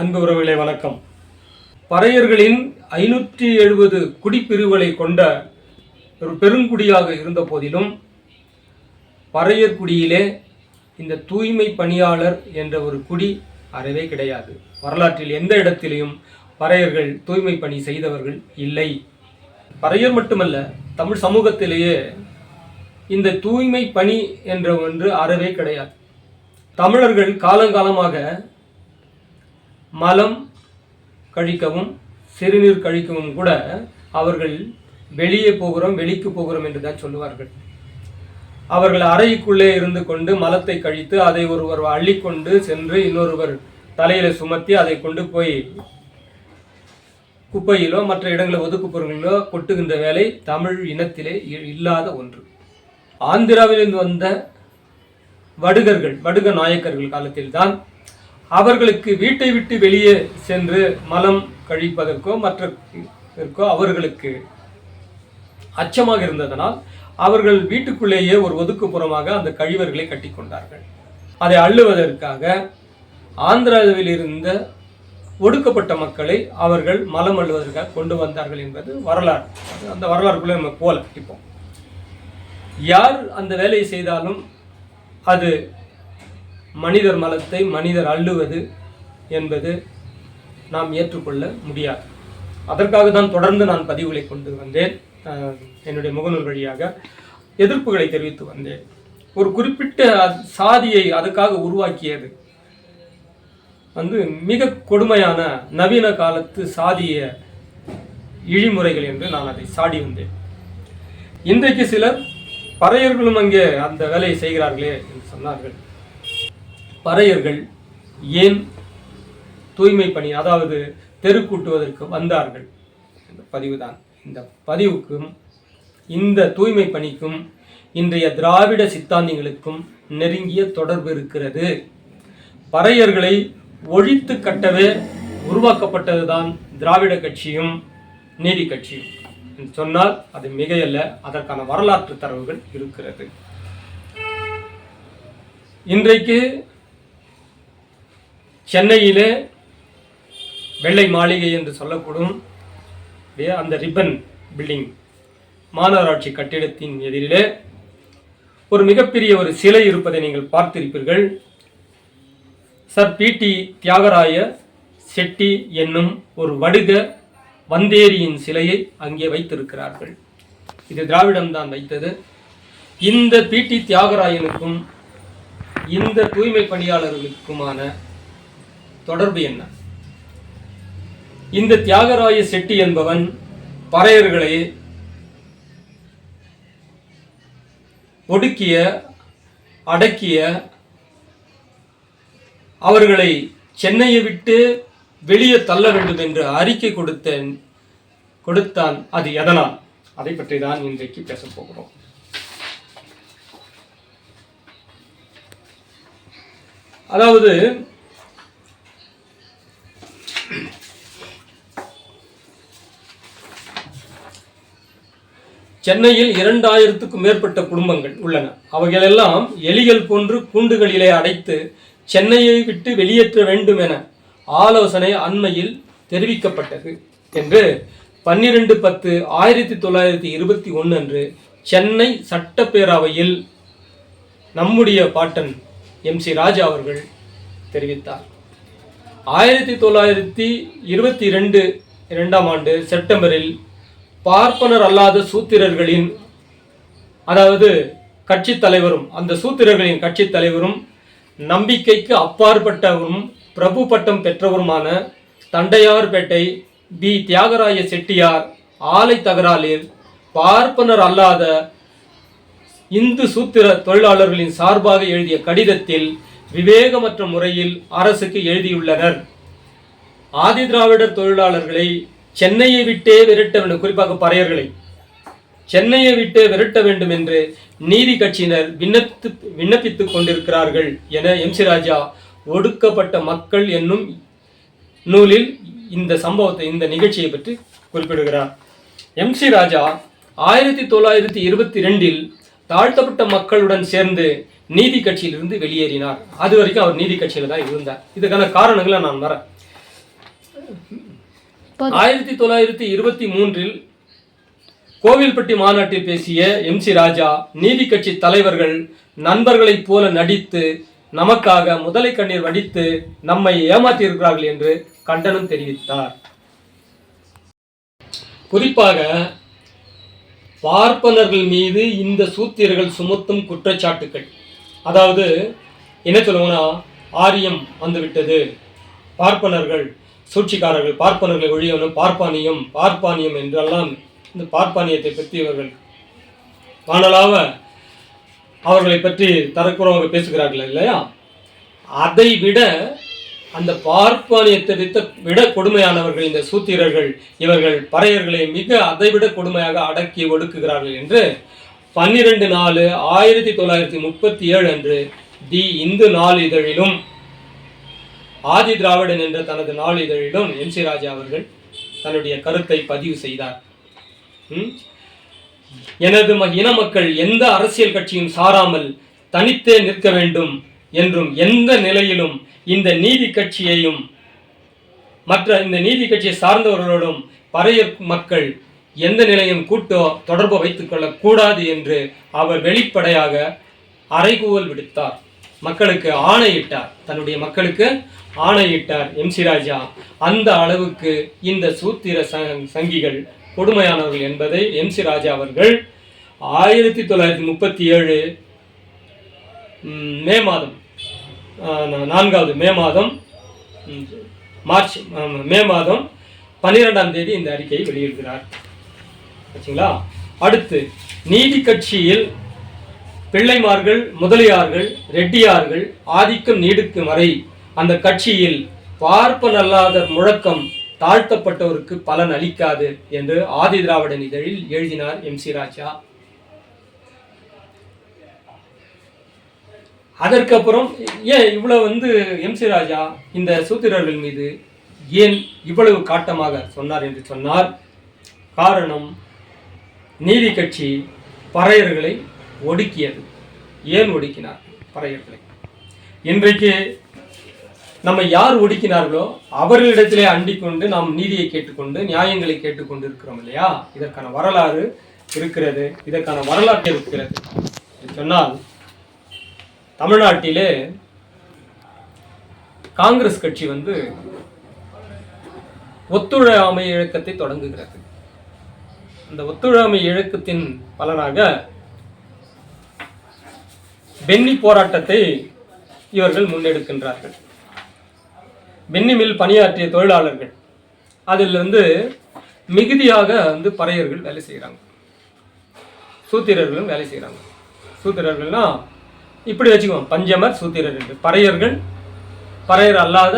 அன்பு உறவுகளை வணக்கம். பறையர்களின் ஐநூற்றி எழுபது குடிப்பிரிவுகளை கொண்ட ஒரு பெருங்குடியாக இருந்த போதிலும் பறையர் குடியிலே இந்த தூய்மை பணியாளர் என்ற ஒரு குடி அறவே கிடையாது. வரலாற்றில் எந்த இடத்திலையும் பறையர்கள் தூய்மை பணி செய்தவர்கள் இல்லை. பறையர் மட்டுமல்ல தமிழ் சமூகத்திலேயே இந்த தூய்மை பணி என்ற ஒன்று அறவே கிடையாது. தமிழர்கள் காலங்காலமாக மலம் கழிக்கவும் சிறுநீர் கழிக்கவும் கூட அவர்கள் வெளியே போகிறோம் வெளிக்கு போகிறோம் என்று தான் சொல்லுவார்கள். அவர்கள் அறைக்குள்ளே இருந்து கொண்டு மலத்தை கழித்து அதை ஒருவர் அள்ளிக்கொண்டு சென்று இன்னொருவர் தலையில சுமத்தி அதை கொண்டு போய் குப்பையிலோ மற்ற இடங்களில் ஒதுக்குப்புறங்களிலோ கொட்டுகின்ற வேலை தமிழ் இனத்திலே இ- இல்லாத ஒன்று. ஆந்திராவிலிருந்து வந்த வடுகர்கள் வடுக நாயக்கர்கள் காலத்தில்தான் அவர்களுக்கு வீட்டை விட்டு வெளியே சென்று மலம் கழிப்பதற்கோ மற்றோ அவர்களுக்கு அச்சமாக இருந்ததனால் அவர்கள் வீட்டுக்குள்ளேயே ஒரு ஒதுக்குப்புறமாக அந்த கழிவர்களை கட்டிக்கொண்டார்கள் அதை அள்ளுவதற்காக ஆந்திராவில் இருந்த ஒடுக்கப்பட்ட மக்களை அவர்கள் மலம் அள்ளுவதற்காக கொண்டு வந்தார்கள் என்பது வரலாறு. அந்த வரலாறுக்குள்ளே நம்ம போல இப்போ. யார் அந்த வேலையை செய்தாலும் அது மனிதர் மலத்தை மனிதர் அள்ளுவது என்பது நாம் ஏற்றுக்கொள்ள முடியாது. அதற்காக தான் தொடர்ந்து நான் பதிவுகளை கொண்டு வந்தேன். என்னுடைய முகநூல் வழியாக எதிர்ப்புகளை தெரிவித்து வந்தேன். ஒரு குறிப்பிட்ட சாதியை அதுக்காக உருவாக்கியது வந்து மிக கொடுமையான நவீன காலத்து சாதிய இழிமுறைகள் என்று நான் அதை சாடி வந்தேன். இன்றைக்கு சிலர் பறையர்களும் அங்கே அந்த வேலையை செய்கிறார்களே என்று சொன்னார்கள். பறையர்கள் ஏன் தூய்மை பணி அதாவது தெருக்கூட்டுவதற்கு வந்தார்கள்? இந்த பதிவு தான் இந்த பதிவுக்கும் இந்த தூய்மை பணிக்கும் இன்றைய திராவிட சித்தாந்திகளுக்கும் நெருங்கிய தொடர்பு இருக்கிறது. பறையர்களை ஒழித்து கட்டவே உருவாக்கப்பட்டதுதான் திராவிட கட்சியும் நீதி கட்சியும். என்று சொன்னால் அது மிகையல்ல அதற்கான வரலாற்று தரவுகள் இருக்கிறது. இன்றைக்கு சென்னையிலே வெள்ளை மாளிகை என்று சொல்லக்கூடும். அந்த ரிப்பன் பில்டிங் மாநகராட்சி கட்டிடத்தின் எதிரிலே. ஒரு மிகப்பெரிய ஒரு சிலை இருப்பதை நீங்கள் பார்த்திருப்பீர்கள். சர் பிடி தியாகராய செட்டி என்னும் ஒரு வடுக வந்தேரியின் சிலையை அங்கே வைத்திருக்கிறார்கள். இது திராவிடம்தான் வைத்தது. இந்த பிடி தியாகராயனுக்கும் இந்த தூய்மை பணியாளர்களுக்குமான தொடர்பு என்ன? இந்த தியாகராய செட்டி என்பவன் பறையர்களை ஒடுக்கிய அடக்கிய அவர்களை சென்னையை விட்டு வெளியே தள்ள வேண்டும் என்று அறிக்கை கொடுத்தேன் கொடுத்தான். அது எதனால்? அதை பற்றி தான் இன்றைக்கு பேசப் போகிறோம். அதாவது சென்னையில் இரண்டாயிரத்துக்கும் மேற்பட்ட குடும்பங்கள் உள்ளன. அவைகளெல்லாம் எலிகள் போன்று கூண்டுகளிலே அடைத்து சென்னையை விட்டு வெளியேற்ற வேண்டும் என ஆலோசனை அண்மையில் தெரிவிக்கப்பட்டது என்று பன்னிரண்டு பத்து ஆயிரத்தி தொள்ளாயிரத்தி இருபத்தி ஒன்று அன்று சென்னை சட்டப்பேரவையில் நம்முடைய பாட்டன் எம் சி ராஜா அவர்கள் தெரிவித்தார். ஆயிரத்தி தொள்ளாயிரத்தி இருபத்தி ரெண்டு இரண்டாம் ஆண்டு செப்டம்பரில் பார்ப்பனர் அல்லாத சூத்திரர்களின் அதாவது கட்சித் தலைவரும் அந்த சூத்திரர்களின் கட்சித் தலைவரும் நம்பிக்கைக்கு அப்பாற்பட்டவரும் பிரபு பட்டம் பெற்றவருமான தண்டையார்பேட்டை பி. தியாகராய செட்டியார் ஆலை தகராலில் பார்ப்பனர் அல்லாத இந்து சூத்திர தொழிலாளர்களின் சார்பாக எழுதிய கடிதத்தில் விவேகமற்ற முறையில் அரசுக்கு எழுதியுள்ளனர். ஆதி திராவிடர் தொழிலாளர்களை சென்னையை விட்டே விரட்ட வேண்டும். குறிப்பாக பறையர்களை. சென்னையை விட்டு விரட்ட வேண்டும் என்று நீதி கட்சியினர் விண்ணப்பித்து விண்ணப்பித்துக் கொண்டிருக்கிறார்கள் என எம் சி ராஜா ஒடுக்கப்பட்ட மக்கள் என்னும் நூலில் இந்த சம்பவத்தை இந்த நிகழ்ச்சியை பற்றி குறிப்பிடுகிறார். எம் சி ராஜா ஆயிரத்தி தொள்ளாயிரத்தி இருபத்தி ரெண்டில் தாழ்த்தப்பட்ட மக்களுடன் சேர்ந்து நீதி கட்சியிலிருந்து வெளியேறினார். அது வரைக்கும் அவர் நீதி கட்சியில் தான் இருந்தார். இதுக்கான காரணங்களை நான் வரேன் ஆயிரத்தி தொள்ளாயிரத்தி இருபத்தி மூன்றில் கோவில்பட்டி மாநாட்டில் பேசிய எம் சி ராஜா நீதி கட்சி தலைவர்கள் நண்பர்களைப் போல நடித்து நமக்காக முதலை கண்ணீர் வடித்து நம்மை ஏமாற்றியிருக்கிறார்கள் என்று கண்டனம் தெரிவித்தார். குறிப்பாக பார்ப்பனர்கள் மீது இந்த சூத்திரர்கள் சுமத்தும் குற்றச்சாட்டுக்கள். அதாவது என்ன சொல்லுவோம்னா ஆரியம் வந்துவிட்டது. பார்ப்பனர்கள் சூழ்ச்சிக்காரர்கள் பார்ப்பனர்களை ஒழியவனும் பார்ப்பானியம் பார்ப்பானியம் என்றெல்லாம் இந்த பார்ப்பானியத்தை பற்றி இவர்கள் காணலாக அவர்களை பற்றி தரக்குறவங்க பேசுகிறார்கள் இல்லையா? அதை விட அந்த பார்ப்பானியத்தை வித்த- விட கொடுமையானவர்கள் இந்த சூத்திரர்கள் இவர்கள் பறையர்களை மிக அதைவிட கொடுமையாக அடக்கி ஒடுக்குகிறார்கள் என்று பன்னிரெண்டு நாலு ஆயிரத்தி தொள்ளாயிரத்தி முப்பத்தி ஏழு அன்று தி இந்து நாளிதழிலும் ஆதி திராவிடன் என்ற தனது நாளிதழிலும் எம் சி ராஜா அவர்கள் தன்னுடைய கருத்தை பதிவு செய்தார். எனது ம- இன மக்கள் எந்த அரசியல் கட்சியும் சாராமல் தனித்தே நிற்க வேண்டும் என்றும் எந்த நிலையிலும் இந்த நீதி கட்சியையும் மற்ற இந்த நீதி கட்சியை சார்ந்தவர்களோடும் பறைய மக்கள் எந்த நிலையும் கூட்டோ தொடர்பு வைத்துக் கொள்ளக்கூடாது என்று அவர் வெளிப்படையாக அறைகூவல் விடுத்தார். மக்களுக்கு ஆணையிட்டார். தன்னுடைய மக்களுக்கு ஆணையிட்டார் எம் சி ராஜா. அந்த அளவுக்கு இந்த சூத்திர சங்கிகள் கொடுமையானவர்கள் என்பதை எம் சி ராஜா அவர்கள் ஆயிரத்தி தொள்ளாயிரத்தி முப்பத்தி ஏழு மே மாதம் நான்காவது மே மாதம் மார்ச் மே மாதம் பன்னிரெண்டாம் தேதி இந்த அறிக்கையை வெளியிடுகிறார். ஆச்சுங்களா? அடுத்து நீதி கட்சியில் பிள்ளைமார்கள் முதலியார்கள் ரெட்டியார்கள் ஆதிக்கம் நீடிக்கும் வரை அந்த கட்சியில் பார்ப்பனல்லாத முழக்கம் தாழ்த்தப்பட்டவருக்கு பலன் அளிக்காது என்று ஆதி திராவிட இதழில் எழுதினார் எம் சி ராஜா. அதற்கப்புறம் ஏன் இவ்வளவு வந்து எம் சி ராஜா இந்த சூத்திரர்கள் மீது ஏன் இவ்வளவு காட்டமாக சொன்னார் என்று சொன்னார் காரணம் நீதி கட்சி பறையர்களை ஒடுக்கியது. ஏன் ஒடுக்கினார்? பறையர்களை. இன்றைக்கு நம்ம யார் ஒடுக்கினார்களோ அவர்களிடத்திலே அண்டிக்கொண்டு நாம் நீதியை கேட்டுக்கொண்டு நியாயங்களை கேட்டுக்கொண்டு இருக்கிறோம் இல்லையா? இதற்கான வரலாறு இருக்கிறது. இதற்கான வரலாற்று இருக்கிறது. என்று சொன்னால் தமிழ்நாட்டிலே காங்கிரஸ் கட்சி வந்து ஒத்துழையாமை இயக்கத்தை தொடங்குகிறது. அந்த ஒத்துழையாமை இயக்கத்தின் பலனாக பென்னி போராட்டத்தை இவர்கள் முன்னெடுக்கின்றார்கள். பென்னி மில் பணியாற்றிய தொழிலாளர்கள் அதில் வந்து மிகுதியாக வந்து பறையர்கள் வேலை செய்கிறாங்க சூத்திரர்களும் வேலை செய்கிறாங்க சூத்திரர்கள்னா இப்படி வச்சுக்குவோம் பஞ்சமர் சூத்திரர் என்று. பறையர்கள் பறையர் அல்லாத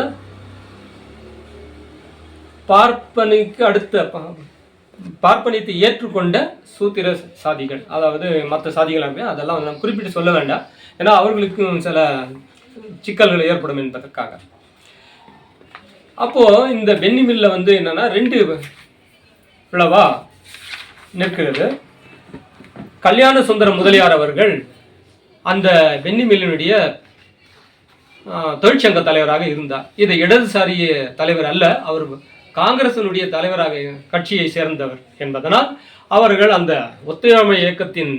பார்ப்பனிக்கு அடுத்த ப- பார்ப்பனியத்தை ஏற்றுக்கொண்ட சூத்திர சாதிகள் அதாவது மற்ற சாதிகளாக அதெல்லாம் நம்ம குறிப்பிட்டு சொல்ல வேண்டாம். ஏன்னா அவர்களுக்கும் சில சிக்கல்கள் ஏற்படும் என்பதற்காக. அப்போ இந்த வெண்ணி மில்ல வந்து என்னன்னா ரெண்டு பிளவா நிற்கிறது. கல்யாண சுந்தரம் முதலியார் அவர்கள் அந்த வெண்ணி மில்லினுடைய தொழிற்சங்க தலைவராக இருந்தார். இது இடதுசாரி தலைவர் அல்ல அவர் காங்கிரசினுடைய தலைவராக கட்சியை சேர்ந்தவர் என்பதனால் அவர்கள் அந்த ஒத்துழைமை இயக்கத்தின்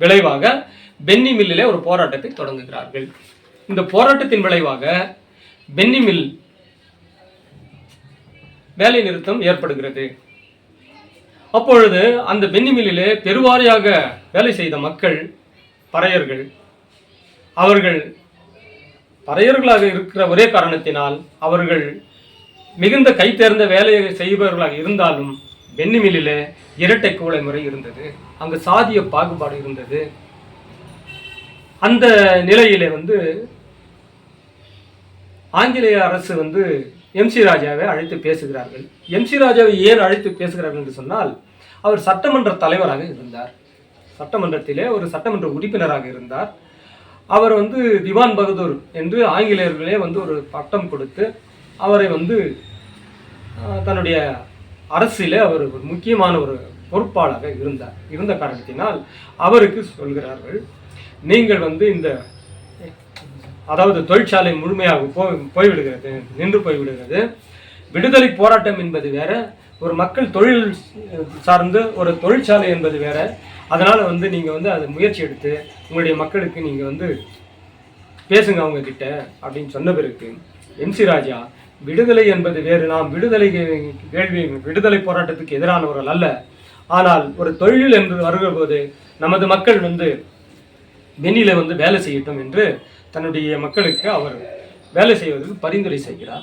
விளைவாக பென்னி மில்லிலே ஒரு போராட்டத்தை தொடங்குகிறார்கள். இந்த போராட்டத்தின் விளைவாக பென்னி மில் வேலை நிறுத்தம் ஏற்படுகிறது. அப்பொழுது அந்த பென்னி மில்லிலே பெருவாரியாக வேலை செய்த மக்கள் பறையர்கள் அவர்கள் பறையர்களாக இருக்கிற ஒரே காரணத்தினால் அவர்கள் மிகுந்த கை தேர்ந்த வேலையை செய்பவர்களாக இருந்தாலும் பென்னிமில்லில் இரட்டை கூலை முறை இருந்தது. அங்கு சாதிய பாகுபாடு இருந்தது. அந்த நிலையிலே வந்து ஆங்கிலேய அரசு வந்து எம் சி ராஜாவை அழைத்து பேசுகிறார்கள். எம் சி ராஜாவை ஏன் அழைத்து பேசுகிறார்கள் என்று சொன்னால் அவர் சட்டமன்ற தலைவராக இருந்தார். சட்டமன்றத்திலே ஒரு சட்டமன்ற உறுப்பினராக இருந்தார். அவர் வந்து திவான் பகதூர் என்று ஆங்கிலேயர்களே வந்து ஒரு பட்டம் கொடுத்து அவரை வந்து தன்னுடைய அரசிலே அவர் ஒரு முக்கியமான ஒரு பொறுப்பாளராக இருந்தார். இருந்த காரணத்தினால் அவருக்கு சொல்கிறார்கள் நீங்கள் வந்து இந்த அதாவது தொழிற்சாலை முழுமையாக போய் போய்விடுகிறது நின்று போய்விடுகிறது. விடுதலை போராட்டம் என்பது வேற ஒரு மக்கள் தொழில் சார்ந்து ஒரு தொழிற்சாலை என்பது வேற. அதனால் வந்து நீங்கள் வந்து அதை முயற்சி எடுத்து உங்களுடைய மக்களுக்கு நீங்கள் வந்து பேசுங்க அவங்க கிட்ட அப்படின்னு சொன்ன பிறகு எம்சி ராஜா விடுதலை என்பது வேறு நாம் விடுதலை கேள்வி விடுதலை போராட்டத்துக்கு எதிரானவர்கள் அல்ல. ஆனால் ஒரு தொழில் என்று வருகிற போது நமது மக்கள் வந்து வெண்ணில வந்து வேலை செய்யட்டும் என்று தன்னுடைய மக்களுக்கு அவர் வேலை செய்வதற்கு பரிந்துரை செய்கிறார்.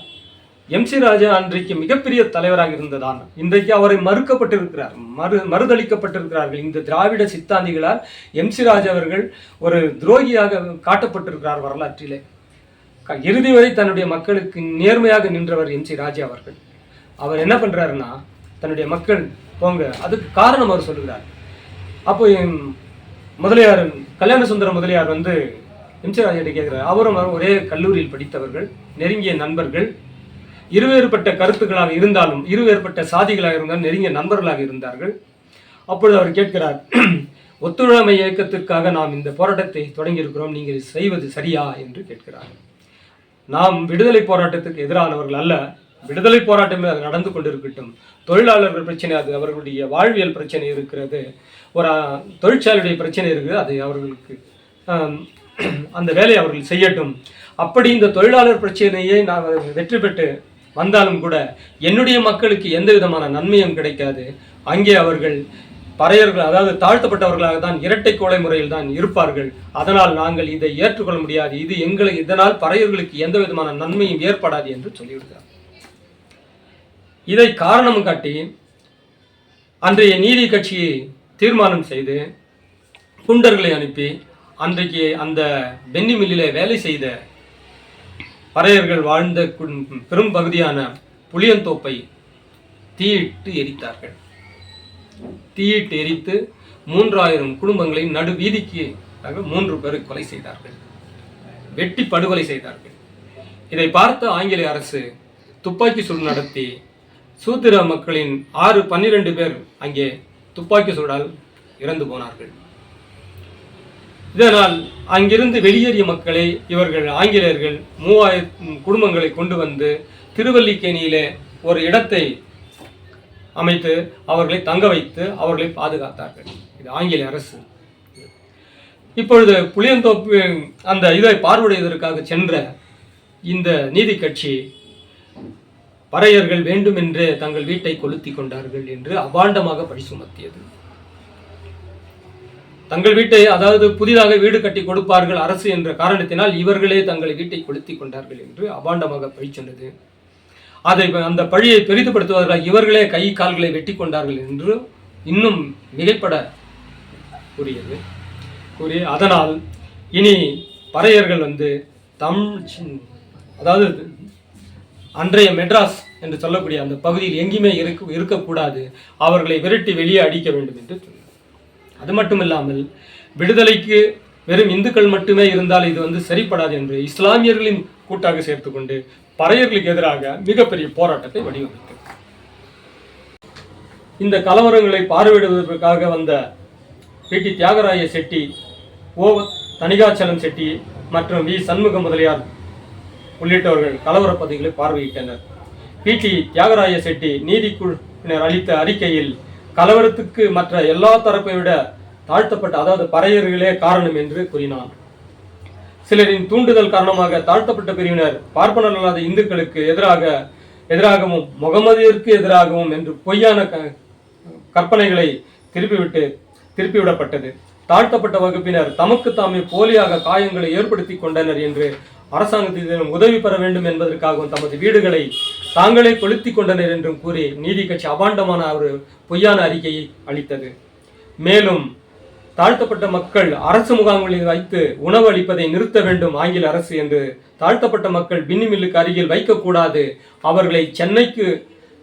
எம்சி ராஜா அன்றைக்கு மிகப்பெரிய தலைவராக இருந்ததான் இன்றைக்கு அவரை மறுக்கப்பட்டிருக்கிறார். மறு மறுதளிக்கப்பட்டிருக்கிறார்கள். இந்த திராவிட சித்தாந்திகளால் எம்சி ராஜா அவர்கள் ஒரு துரோகியாக காட்டப்பட்டிருக்கிறார் வரலாற்றிலே. க- இறுதி வரை தன்னுடைய மக்களுக்கு நேர்மையாக நின்றவர் எம்சி ராஜா அவர்கள். அவர் என்ன பண்ணுறாருன்னா தன்னுடைய மக்கள் போங்க அதுக்கு காரணம் அவர் சொல்லுகிறார். அப்போ எம் முதலியார் கல்யாண சுந்தர முதலியார் வந்து எம்சி ராஜாட்ட கேட்கிறார் அவரும் அவரும் ஒரே கல்லூரியில் படித்தவர்கள் நெருங்கிய நண்பர்கள். இருவேறுபட்ட கருத்துக்களாக இருந்தாலும் இருவேறுபட்ட சாதிகளாக இருந்தாலும் நெருங்கிய நண்பர்களாக இருந்தார்கள். அப்பொழுது அவர் கேட்கிறார் ஒத்துழைமை இயக்கத்திற்காக நாம் இந்த போராட்டத்தை தொடங்கியிருக்கிறோம். நீங்கள் செய்வது சரியா? என்று கேட்கிறார். நாம் விடுதலை போராட்டத்துக்கு எதிரானவர்கள் அல்ல. விடுதலை போராட்டமே அது நடந்து கொண்டிருக்கட்டும். தொழிலாளர்கள் பிரச்சனை அது அவர்களுடைய வாழ்வியல் பிரச்சனை இருக்கிறது. ஒரு தொழிற்சாலையுடைய பிரச்சனை இருக்குது. அது அவர்களுக்கு அந்த வேலையை அவர்கள் செய்யட்டும். அப்படி இந்த தொழிலாளர் பிரச்சனையை நான் வெற்றி பெற்று வந்தாலும் கூட என்னுடைய மக்களுக்கு எந்த விதமான நன்மையும் கிடைக்காது. அங்கே அவர்கள் பறையர்கள் அதாவது தாழ்த்தப்பட்டவர்களாக தான் இரட்டை கொலை முறையில் தான் இருப்பார்கள். அதனால் நாங்கள் இதை ஏற்றுக்கொள்ள முடியாது. இது எங்களை இதனால் பறையர்களுக்கு எந்த விதமான நன்மையும் ஏற்படாது என்று சொல்லிவிடுகிறார். இதை காரணம் காட்டி அன்றைய நீதி கட்சியை தீர்மானம் செய்து குண்டர்களை அனுப்பி அன்றைக்கு அந்த பென்னி மில்லில் வேலை செய்த பறையர்கள் வாழ்ந்த கு- பெரும் பகுதியான புளியந்தோப்பை தீயிட்டு எரித்தார்கள். தீயிட்டு எரித்து மூன்றாயிரம் குடும்பங்களை நடு வீதிக்கு மூன்று பேரை கொலை செய்தார்கள். வெட்டி படுகொலை செய்தார்கள். இதை பார்த்த ஆங்கிலேய அரசு துப்பாக்கி சூடு நடத்தி சூத்திர மக்களின் ஆறு பன்னிரண்டு பேர் அங்கே துப்பாக்கி சூடால் இறந்து போனார்கள். இதனால் அங்கிருந்து வெளியேறிய மக்களை இவர்கள் ஆங்கிலேயர்கள் மூவாயிரம் குடும்பங்களை கொண்டு வந்து திருவல்லிக்கேணியிலே ஒரு இடத்தை அமைத்து அவர்களை தங்க வைத்து அவர்களை பாதுகாத்தார்கள். இது ஆங்கில அரசு. இப்பொழுது புளியந்தோப்பு அந்த இதை பார்வையிடுவதற்காக சென்ற இந்த நீதி கட்சி பறையர்கள் வேண்டுமென்றே தங்கள் வீட்டை கொளுத்தி கொண்டார்கள் என்று அபாண்டமாக பழி சுமத்தியது தங்கள் வீட்டை அதாவது புதிதாக வீடு கட்டி கொடுப்பார்கள் அரசு என்ற காரணத்தினால் இவர்களே தங்கள் வீட்டை கொளுத்தி கொண்டார்கள் என்று அபாண்டமாக பழி சொன்னது. அதை அந்த பழியை பெரிதுபடுத்துவதற்காக இவர்களே கை கால்களை வெட்டி கொண்டார்கள் என்று இன்னும் மிகைப்பட கூறியது. கூறி அதனால் இனி பறையர்கள் வந்து தம் அதாவது அன்றைய மெட்ராஸ் என்று சொல்லக்கூடிய அந்த பகுதியில் எங்கேயுமே இருக்க இருக்கக்கூடாது. அவர்களை விரட்டி வெளியே அடிக்க வேண்டும் என்று சொன்னார். அது மட்டும் இல்லாமல் விடுதலைக்கு வெறும் இந்துக்கள் மட்டுமே இருந்தால் இது வந்து சரிப்படாது என்று இஸ்லாமியர்களின் கூட்டாக சேர்த்துக்கொண்டு பறையர்களுக்கு எதிராக மிகப்பெரிய போராட்டத்தை வடிவமைத்தது இந்த கலவரங்களை பார்வையிடுவதற்காக வந்த P. T. Thyagaraya Chetty O. Thanikachalam Chetty மற்றும் வி. சண்முக முதலியார் உள்ளிட்டவர்கள் கலவர பகுதிகளை பார்வையிட்டனர். பி. டி. தியாகராய செட்டி நீதிக்குழுவினர் அளித்த அறிக்கையில் கலவரத்துக்கு மற்ற எல்லா தரப்பை விட தாழ்த்தப்பட்ட அதாவது பறையர்களே காரணம் என்று கூறினார். சிலரின் தூண்டுதல் காரணமாக தாழ்த்தப்பட்ட பிரிவினர் பார்ப்பனர் அல்லாத இந்துக்களுக்கு எதிராக எதிராகவும் முகமதியருக்கு எதிராகவும் என்று பொய்யான க- கற்பனைகளை திருப்பிவிட்டு திருப்பிவிடப்பட்டது. தாழ்த்தப்பட்ட வகுப்பினர் தமக்கு தாமே போலியாக காயங்களை ஏற்படுத்தி கொண்டனர் என்று அரசாங்கத்திடம் உதவி பெற வேண்டும் என்பதற்காகவும் தமது வீடுகளை தாங்களே கொளுத்தி கொண்டனர் என்றும் கூறி நீதி கட்சி அபாண்டமான ஒரு பொய்யான அறிக்கையை அளித்தது. மேலும் தாழ்த்தப்பட்ட மக்கள் அரசு முகாம்களில் வைத்து உணவு அளிப்பதை நிறுத்த வேண்டும் ஆங்கில அரசு என்று தாழ்த்தப்பட்ட மக்கள் பின்னிமில்லுக்கு அருகில் வைக்கக்கூடாது. அவர்களை சென்னைக்கு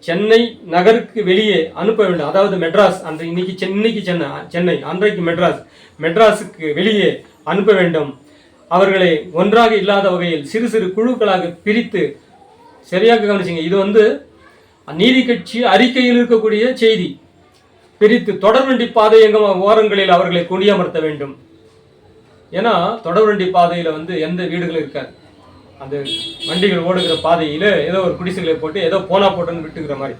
சென்னை நகருக்கு வெளியே அனுப்ப வேண்டும். அதாவது மெட்ராஸ் அன்றை இன்னைக்கு சென்னைக்கு சென்னை சென்னை அன்றைக்கு மெட்ராஸ் மெட்ராஸுக்கு வெளியே அனுப்ப வேண்டும். அவர்களை ஒன்றாக இல்லாத வகையில் சிறு சிறு குழுக்களாக பிரித்து சரியாக கவனிச்சிங்க. இது வந்து நீதி கட்சி அறிக்கையில் இருக்கக்கூடிய செய்தி. பிரித்து தொடர்வண்டி பாதை எங்கும் ஓரங்களில் அவர்களை குடியமர்த்த வேண்டும். ஏன்னா தொடர்வண்டி பாதையில் வந்து எந்த வீடுகளும் இருக்காது. அந்த வண்டிகள் ஓடுகிற பாதையில் ஏதோ ஒரு குடிசைகளை போட்டு ஏதோ போனா போட்டுன்னு விட்டுக்கிற மாதிரி.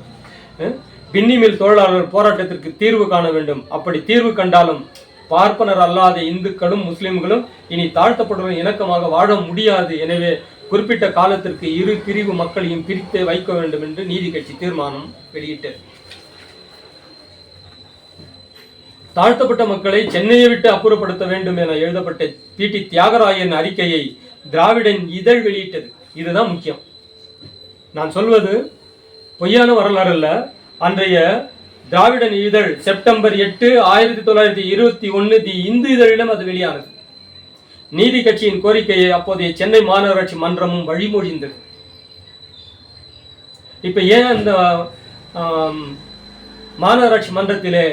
பின்னிமேல் பின்னிமில் தொழிலாளர் போராட்டத்திற்கு தீர்வு காண வேண்டும். அப்படி தீர்வு கண்டாலும் பார்ப்பனர் அல்லாத இந்துக்களும் முஸ்லிம்களும் இனி தாழ்த்தப்படுவதும் இணக்கமாக வாழ முடியாது. எனவே குறிப்பிட்ட காலத்திற்கு இரு பிரிவு மக்களையும் பிரித்து வைக்க வேண்டும் என்று நீதி கட்சி தீர்மானம் வெளியிட்டது. தாழ்த்தப்பட்ட மக்களை சென்னையை விட்டு அப்புறப்படுத்த வேண்டும் என எழுதப்பட்ட பி. டி. தியாகராயன் அறிக்கையை திராவிடன் இதழ் வெளியிட்டது. இதுதான் முக்கியம். நான் சொல்வது பொய்யான வரலாறு அல்ல. அன்றைய திராவிடன் இதழ் செப்டம்பர் எட்டு ஆயிரத்தி தொள்ளாயிரத்தி இருபத்தி ஒன்று தி இந்து இதழிடம் அது வெளியானது. நீதி கட்சியின் கோரிக்கையை அப்போதைய சென்னை மாநகராட்சி மன்றமும் வழிமொழிந்தது. இப்ப ஏன் அந்த மாநகராட்சி மன்றத்திலே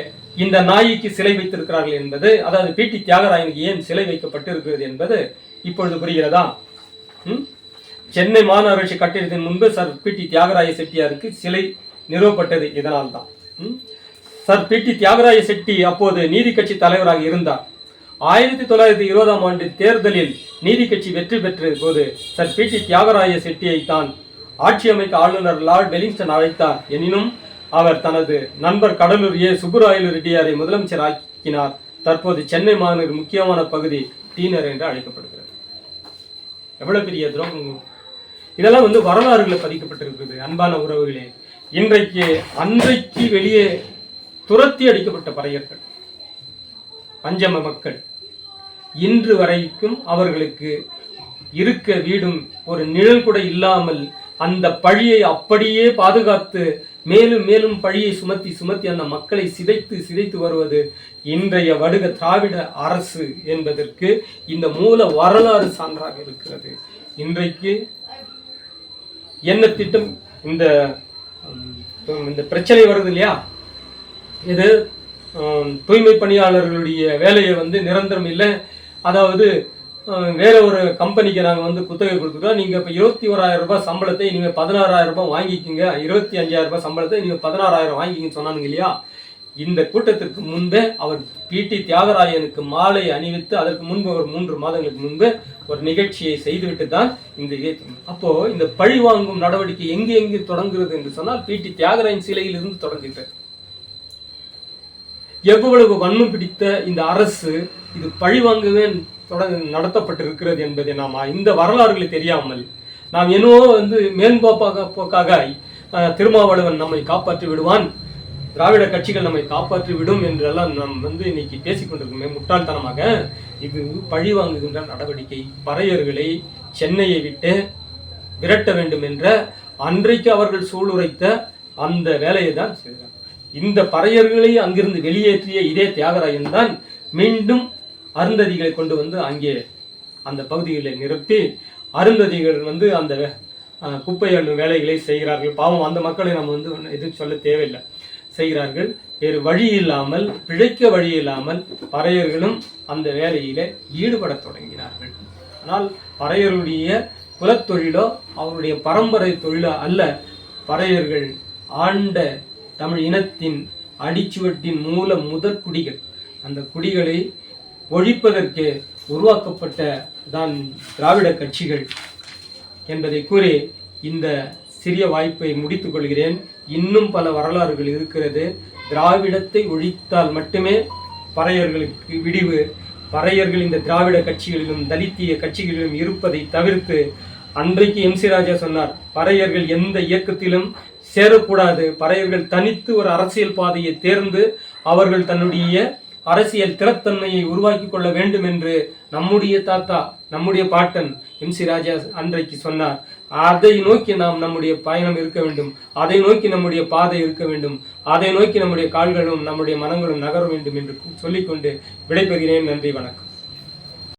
இந்த நாய்க்கு சிலை வைத்திருக்கிறார்கள் என்பது அதாவது பி டி தியாகராயனுக்கு ஏன் சிலை வைக்கப்பட்டிருக்கிறது என்பது இப்பொழுது புரிகிறதா? சென்னை மாநகராட்சி கட்டிடத்தின் முன்பு சர் பி டி தியாகராய செட்டியாருக்கு சிலை நிறுவப்பட்டது இதனால் தான் sir P. T. Thyagaraya Chetty அப்போது நீதி கட்சி தலைவராக இருந்தார். ஆயிரத்தி தொள்ளாயிரத்தி இருபதாம் ஆண்டு தேர்தலில் நீதி கட்சி வெற்றி பெற்ற போது சர் பி. டி. தியாகராய செட்டியை தான் ஆட்சி அமைக்க ஆளுநர் லார்ட் வெலிங்டன் அழைத்தார். எனினும் அவர் தனது நண்பர் கடலூர் ஏ. சுப்புராயலு ரெட்டியாரை முதலமைச்சர் ஆக்கினார். தற்போது சென்னை மாநகர் முக்கியமான பகுதி டீனர் என்று அழைக்கப்படுகிறது. எவ்வளவு பெரிய துரோகம். இதெல்லாம் வந்து வரலாறுகளை பதிக்கப்பட்டிருக்கிறது. அன்பான உறவுகளே. இன்றைக்கு அன்றைக்கு வெளியே துரத்தி அடிக்கப்பட்ட பறையர்கள் பஞ்சம மக்கள். இன்று வரைக்கும் அவர்களுக்கு இருக்க வீடும் ஒரு நிழல் கூட இல்லாமல் அந்த பழியை அப்படியே பாதுகாத்து மேலும் மேலும் பழியை சுமத்தி சுமத்தி அந்த மக்களை சிதைத்து சிதைத்து வருவது இன்றைய வடுக திராவிட அரசு என்பதற்கு இந்த மூல வரலாறு சான்றாக இருக்கிறது. இன்றைக்கு என்ன திட்டம்? இந்த இந்த பிரச்சனை வருது இல்லையா? இது தூய்மை பணியாளர்களுடைய வேலையை வந்து நிரந்தரம் இல்லை. அதாவது வேற ஒரு கம்பெனிக்கு நாங்கள் வந்து குத்தகை கொடுத்துட்டோம். நீங்கள் இப்போ இருபத்தி ஓராயிரம் ரூபாய் சம்பளத்தை இனிமேல் பதினாறாயிரம் ரூபாய் வாங்கிக்கிங்க. இருபத்தி அஞ்சாயிரம் ரூபாய் சம்பளத்தை நீங்கள் பதினாறாயிரம் வாங்கிக்கிங்கன்னு சொன்னானுங்க இல்லையா? இந்த கூட்டத்திற்கு முன்பே அவர் பிடி தியாகராயனுக்கு மாலை அணிவித்து அதற்கு முன்பு ஒரு மூன்று மாதங்களுக்கு முன்பு ஒரு நிகழ்ச்சியை செய்துவிட்டு தான் இந்த அப்போ இந்த பழி வாங்கும் நடவடிக்கை எங்கு எங்கு தொடங்குகிறது என்று சொன்னால் பிடி தியாகராயன் சிலையில் இருந்து தொடங்குகிறது. எவ்வளவு வன்மம் பிடித்த இந்த அரசு இது பழிவாங்கவே தொடர் நடத்தப்பட்டிருக்கிறது என்பதை நாம் இந்த வரலாறுகளை தெரியாமல் நாம் என்னவோ வந்து மேம்போக்காக போக்காக அஹ், திருமாவளவன் நம்மை காப்பாற்றி விடுவான். திராவிட கட்சிகள் நம்மை காப்பாற்றி விடும் என்றெல்லாம் நாம் வந்து இன்னைக்கு பேசிக்கொண்டிருக்கோமே முட்டாள்தனமாக. இது பழி வாங்குகின்ற நடவடிக்கை. பறையர்களை சென்னையை விட்டு விரட்ட வேண்டும் என்ற அன்றைக்கு அவர்கள் சூளுரைத்த அந்த வேலையை தான் செய்தார். இந்த பறையர்களை அங்கிருந்து வெளியேற்றிய இதே தியாகராயன் தான் மீண்டும் அருந்ததிகளை கொண்டு வந்து அங்கே அந்த பகுதிகளை நிறுத்தி அருந்ததிகள் வந்து அந்த குப்பை அள்ளும் வேலைகளை செய்கிறார்கள். பாவம் அந்த மக்களை நம்ம வந்து எதுவும் சொல்ல தேவையில்லை. செய்கிறார்கள். வேறு வழி இல்லாமல் பிழைக்க வழி இல்லாமல் பறையர்களும் அந்த வேலையில ஈடுபடத் தொடங்கினார்கள். ஆனால் பறையருடைய குலத்தொழிலோ அவருடைய பரம்பரை தொழிலோ அல்ல. பறையர்கள் ஆண்ட தமிழ் இனத்தின் அடிச்சுவட்டின் மூல முதற் குடிகள். அந்த குடிகளை ஒழிப்பதற்கு உருவாக்கப்பட்ட தான் திராவிட கட்சிகள் என்பதை கூறி இந்த சிறிய வாய்ப்பை முடித்துக் கொள்கிறேன். இன்னும் பல வரலாறுகள் இருக்கிறது. திராவிடத்தை ஒழித்தால் மட்டுமே பறையர்களுக்கு விடிவு. பறையர்கள் இந்த திராவிட கட்சிகளிலும் தலித்திய கட்சிகளிலும் இருப்பதை தவிர்த்து அன்றைக்கு எம். சி. ராஜா சொன்னார் பறையர்கள் எந்த இயக்கத்திலும் சேரக்கூடாது. பறையர்கள் தனித்து ஒரு அரசியல் பாதையை தேர்ந்து அவர்கள் தன்னுடைய அரசியல் திறத்தன்மையை உருவாக்கி கொள்ள வேண்டும் என்று நம்முடைய தாத்தா நம்முடைய பாட்டன் எம். சி. ராஜா அன்றைக்கு சொன்னார். அதை நோக்கி நாம் நம்முடைய பயணம் இருக்க வேண்டும். அதை நோக்கி நம்முடைய பாதை இருக்க வேண்டும். அதை நோக்கி நம்முடைய கால்களும் நம்முடைய மனங்களும் நகர வேண்டும் என்று சொல்லிக்கொண்டு விடைபெறுகிறேன். நன்றி வணக்கம்.